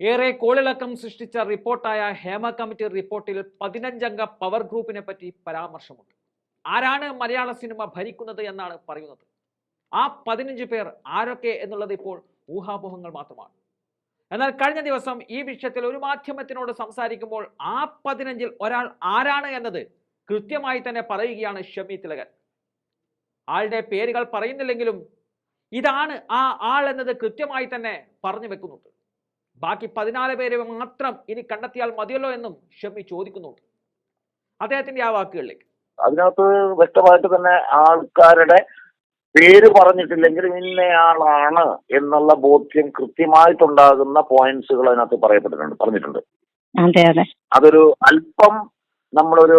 ഏറെ കോളിളക്കം സൃഷ്ടിച്ച റിപ്പോർട്ടായ ഹേമ കമ്മിറ്റി റിപ്പോർട്ടിൽ പതിനഞ്ചംഗ പവർ ഗ്രൂപ്പിനെ പറ്റി പരാമർശമുണ്ട്. ആരാണ് മലയാള സിനിമ ഭരിക്കുന്നത് എന്നാണ് പറയുന്നത്. ആ പതിനഞ്ച് പേർ ആരൊക്കെ എന്നുള്ളത് ഇപ്പോൾ ഊഹാപോഹങ്ങൾ മാത്രമാണ്. എന്നാൽ കഴിഞ്ഞ ദിവസം ഈ വിഷയത്തിൽ ഒരു മാധ്യമത്തിനോട് സംസാരിക്കുമ്പോൾ ആ പതിനഞ്ചിൽ ഒരാൾ ആരാണ് എന്നത് കൃത്യമായി തന്നെ പറയുകയാണ് ഷമി തിലകൻ. ആളുടെ പേരുകൾ പറയുന്നില്ലെങ്കിലും ഇതാണ് ആ ആൾ എന്നത് കൃത്യമായി തന്നെ പറഞ്ഞു വെക്കുന്നുണ്ട്. ബാക്കി പതിനാല് പേരെ മാത്രം ഇനി കണ്ടെത്തിയാൽ മതിയല്ലോ എന്നും ഷമി ചോദിക്കുന്നുണ്ട്. അദ്ദേഹത്തിന്റെ ആ വാക്കുകളിലേക്ക്. അതിനകത്ത് വ്യക്തമായിട്ട് തന്നെ ആൾക്കാരുടെ പേര് പറഞ്ഞിട്ടില്ലെങ്കിൽ ഇന്നയാളാണ് എന്നുള്ള ബോധ്യം കൃത്യമായിട്ടുണ്ടാകുന്ന പോയിന്റ്സുകൾ അതിനകത്ത് പറയപ്പെട്ടിട്ടുണ്ട് പറഞ്ഞിട്ടുണ്ട്. അതെ അതെ. അതൊരു അല്പം നമ്മളൊരു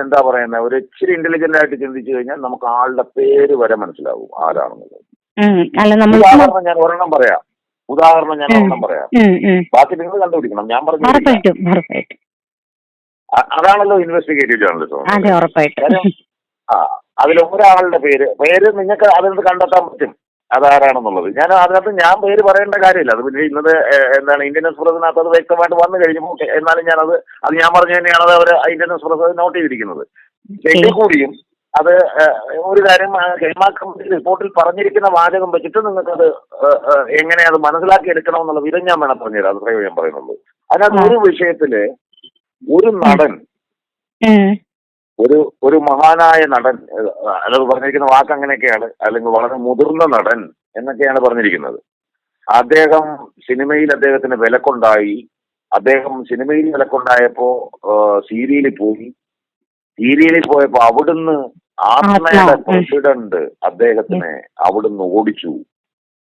എന്താ പറയുന്നത് ഒരു ഇച്ചിരി ഇന്റലിജന്റ് ആയിട്ട് ചിന്തിച്ചു കഴിഞ്ഞാൽ നമുക്ക് ആളുടെ പേര് വരെ മനസ്സിലാവും ആരാണെന്നുള്ളത്. ഉം. അല്ല നമ്മൾ ഞാൻ ഒരെണ്ണം പറയാം. ഉദാഹരണം ഞാൻ ഒന്നും പറയാം. ബാക്കി നിങ്ങൾ കണ്ടുപിടിക്കണം. ഞാൻ പറഞ്ഞു അതാണല്ലോ ഇൻവെസ്റ്റിഗേറ്റീവ് ജേർണലിസം ആ അതിൽ ഒരാളുടെ പേര് പേര് നിങ്ങൾക്ക് അതിനകത്ത് കണ്ടെത്താൻ പറ്റും. അതാരാണെന്നുള്ളത് ഞാൻ അതിനകത്ത് ഞാൻ പേര് പറയേണ്ട കാര്യമില്ല. അത് പിന്നെ ഇന്നത് എന്താണ് ഇന്ത്യൻ എക്സ്പ്രസിനകത്ത് അത് വ്യക്തമായിട്ട് വന്നു കഴിഞ്ഞു എന്നാലും ഞാനത് അത് ഞാൻ പറഞ്ഞു തന്നെയാണ് അത് അവർ ഇന്ത്യൻ എക്സ്പ്രസ് നോട്ട് ചെയ്തിരിക്കുന്നത്. എങ്കിൽ കൂടിയും അത് ഒരു കാര്യം ആ, കമ്മിറ്റി റിപ്പോർട്ടിൽ പറഞ്ഞിരിക്കുന്ന വാചകം വെച്ചിട്ട് നിങ്ങൾക്കത് എങ്ങനെ അത് മനസ്സിലാക്കി എടുക്കണമെന്നുള്ള വിധം ഞാൻ വേണം പറഞ്ഞുതരാം. അത് അത്രയും ഞാൻ പറയുന്നുള്ളൂ. അതിനകത്ത് ഒരു വിഷയത്തിൽ ഒരു നടൻ ഒരു ഒരു മഹാനായ നടൻ ഏഹ്, പറഞ്ഞിരിക്കുന്ന വാക്ക് അങ്ങനെയൊക്കെയാണ് അല്ലെങ്കിൽ വളരെ മുതിർന്ന നടൻ എന്നൊക്കെയാണ് പറഞ്ഞിരിക്കുന്നത്. അദ്ദേഹം സിനിമയിൽ അദ്ദേഹത്തിന് വിലക്കുണ്ടായി. അദ്ദേഹം സിനിമയിൽ വിലക്കുണ്ടായപ്പോ സീരിയലിൽ പോയി. സീരിയലിൽ പോയപ്പോ അവിടുന്ന് ആത്മയുടെ പ്രസിഡന്റ് അദ്ദേഹത്തിനെ അവിടുന്ന് ഓടിച്ചു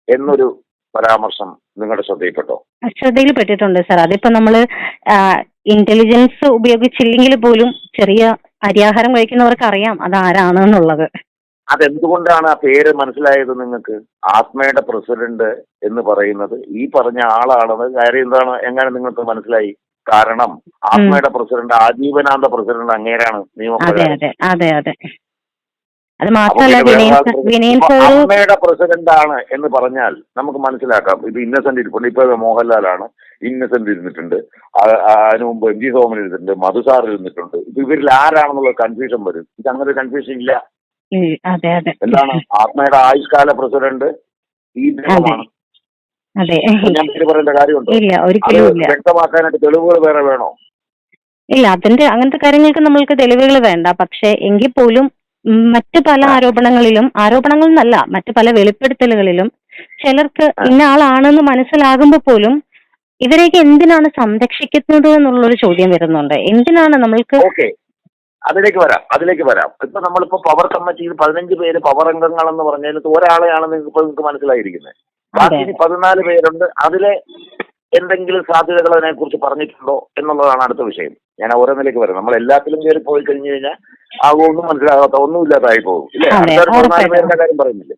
എന്നൊരു പരാമർശം നിങ്ങളുടെ ശ്രദ്ധയിൽപ്പെട്ടോ? ശ്രദ്ധയിൽപ്പെട്ടിട്ടുണ്ട് സാർ. അതിപ്പോ നമ്മൾ ഇന്റലിജൻസ് ഉപയോഗിച്ചില്ലെങ്കിൽ പോലും ചെറിയ അരിയാഹാരം കഴിക്കുന്നവർക്ക് അറിയാം അത് ആരാണെന്നുള്ളത് അതെന്തുകൊണ്ടാണ് ആ പേര് മനസ്സിലായത് നിങ്ങൾക്ക്? ആത്മയുടെ പ്രസിഡന്റ് എന്ന് പറയുന്നത് ഈ പറഞ്ഞ ആളാണെന്ന് കാര്യം എന്താണ്? എങ്ങനെ നിങ്ങൾക്ക് മനസ്സിലായി? കാരണം ആത്മയുടെ പ്രസിഡന്റ് ആജീവനാന്ത പ്രസിഡന്റ് അങ്ങേരാണ് അതെ നിയമപ്രകാരം അതെ മാത്രമല്ല വിനയൻ സർ- അമ്മയുടെ പ്രസിഡന്റ് ആണ് എന്ന് പറഞ്ഞാൽ നമുക്ക് മനസ്സിലാക്കാം. ഇപ്പൊ ഇന്നസെന്റ് ഇരിപ്പുണ്ട്. ഇപ്പൊ മോഹൻലാലാണ് ഇന്നസെന്റ് ഇരുന്നിട്ടുണ്ട്. അതിനു മുമ്പ് എം ജി സോമൻ ഇരുന്നിട്ടുണ്ട്. മധുസാർ ഇരുന്നിട്ടുണ്ട്. ഇപ്പൊ ഇവരിൽ ആരാണെന്നുള്ള കൺഫ്യൂഷൻ വരും. ഇത് അങ്ങനെ ഒരു കൺഫ്യൂഷൻ ഇല്ല. എന്താണ്? ആത്മയുടെ ആയുഷ്കാല പ്രസിഡന്റ് ഈ ഞാൻ പറയേണ്ട കാര്യമുണ്ടോ. ഇല്ല അത് ഒരിക്കലും ഇല്ല. വ്യക്തമാക്കാനായിട്ട് തെളിവുകൾ വേറെ വേണോ? ഇല്ല അതിന്റെ അങ്ങനത്തെ കാര്യങ്ങൾക്ക് നമ്മൾക്ക് തെളിവുകൾ വേണ്ട. പക്ഷെ എങ്കിൽ പോലും മറ്റ് പല ആരോപണങ്ങളിലും ആരോപണങ്ങൾ എന്നല്ല മറ്റ് പല വെളിപ്പെടുത്തലുകളിലും ചിലർക്ക് ഇന്ന ആളാണെന്ന് മനസ്സിലാകുമ്പോൾ പോലും ഇവരെയൊക്കെ എന്തിനാണ് സംരക്ഷിക്കുന്നത് എന്നുള്ളൊരു ചോദ്യം വരുന്നുണ്ട്. എന്തിനാണ് നമ്മൾക്ക് ഓക്കെ. അതിലേക്ക് വരാം അതിലേക്ക് വരാം. ഇപ്പൊ നമ്മളിപ്പോ പവർ കമ്മിറ്റിയിൽ പതിനഞ്ച് പേര് പവർ അംഗങ്ങൾ എന്ന് പറഞ്ഞതിനകത്ത് ഒരാളെയാണ് നിങ്ങൾക്ക് ഇപ്പൊ നിങ്ങൾക്ക് മനസ്സിലായിരിക്കുന്നത്. ബാക്കി. പതിനാല് പേരുണ്ട്. അതിലെ എന്തെങ്കിലും സാധ്യതകൾ അതിനെ കുറിച്ച് പറഞ്ഞിട്ടുണ്ടോ എന്നുള്ളതാണ് അടുത്ത വിഷയം. ഞാൻ ഓരോ ഓരോന്നിലേക്ക് വരുന്നത് നമ്മൾ എല്ലാത്തിലും കയറി പോയി കഴിഞ്ഞു കഴിഞ്ഞാൽ ആ ഒന്നും മനസ്സിലാകാത്ത ഒന്നും ഇല്ലാതായി പോകും. ഇല്ലേ? അതെ, അടുത്ത പതിനാല് പേരുടെ കാര്യം പറയുന്നില്ലേ?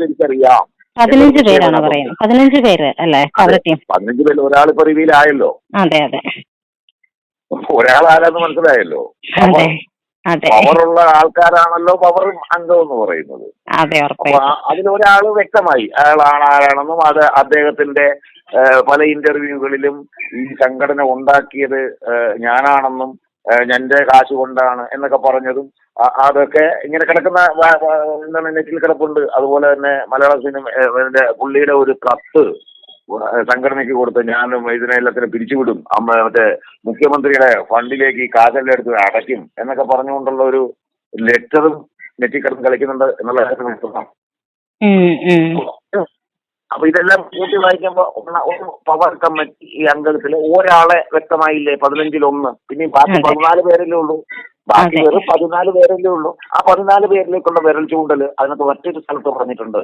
തിരിച്ചറിയാം പതിനഞ്ച് പേരാണ് പറയുന്നത്? പതിനഞ്ച് പേര് അല്ലേ? പതിനഞ്ച് പേര് ഒരാൾ ഇപ്പൊ റിവീലായല്ലോ അതെ അതെ. ഒരാൾ ആരാന്ന് മനസ്സിലായല്ലോ പവറുള്ള ആൾക്കാരാണല്ലോ പവർ അംഗം എന്ന് പറയുന്നത്. അപ്പൊ അതിലൊരാൾ വ്യക്തമായി അയാളാണ് ആരാണെന്നും അത് അദ്ദേഹത്തിന്റെ പല ഇന്റർവ്യൂകളിലും ഈ സംഘടന ഉണ്ടാക്കിയത് ഞാനാണെന്നും എന്റെ കാശ് കൊണ്ടാണ് എന്നൊക്കെ പറഞ്ഞതും അതൊക്കെ ഇങ്ങനെ കിടക്കുന്ന എന്താണ് നെറ്റിൽ കിടപ്പുണ്ട്. അതുപോലെ തന്നെ മലയാള സിനിമ പുള്ളിയുടെ ഒരു കത്ത് സംഘടനയ്ക്ക് കൊടുത്ത് ഞാൻ ഇതിനെല്ലാത്തിനും പിരിച്ചുവിടും. അമ്മ മറ്റേ മുഖ്യമന്ത്രിയുടെ ഫണ്ടിലേക്ക് ഈ കാശെല്ലാം എടുത്ത് അടയ്ക്കും എന്നൊക്കെ പറഞ്ഞുകൊണ്ടുള്ള ഒരു ലെറ്ററും നെറ്റിക്കടന്ന് കിടന്ന് കളിക്കുന്നുണ്ട് എന്നുള്ള കാര്യം മനസ്സിലാക്കാം. അപ്പൊ ഇതെല്ലാം കൂട്ടി വായിക്കുമ്പോ ഒരു പവർ കമ്മിറ്റി ഈ അംഗത്തിൽ ഒരാളെ വ്യക്തമായില്ലേ? പതിനഞ്ചിലൊന്ന്. പിന്നെ ഈ ബാക്കി. പതിനാല് പേരല്ലേ ഉള്ളൂ. ബാക്കി പേര് വെറും പതിനാല് പേരല്ലേ ഉള്ളൂ. ആ പതിനാല് പേരിലേക്കുള്ള വിരൽ ചൂണ്ടൽ അതിനകത്ത് മറ്റൊരു സ്ഥലത്ത് പറഞ്ഞിട്ടുണ്ട്.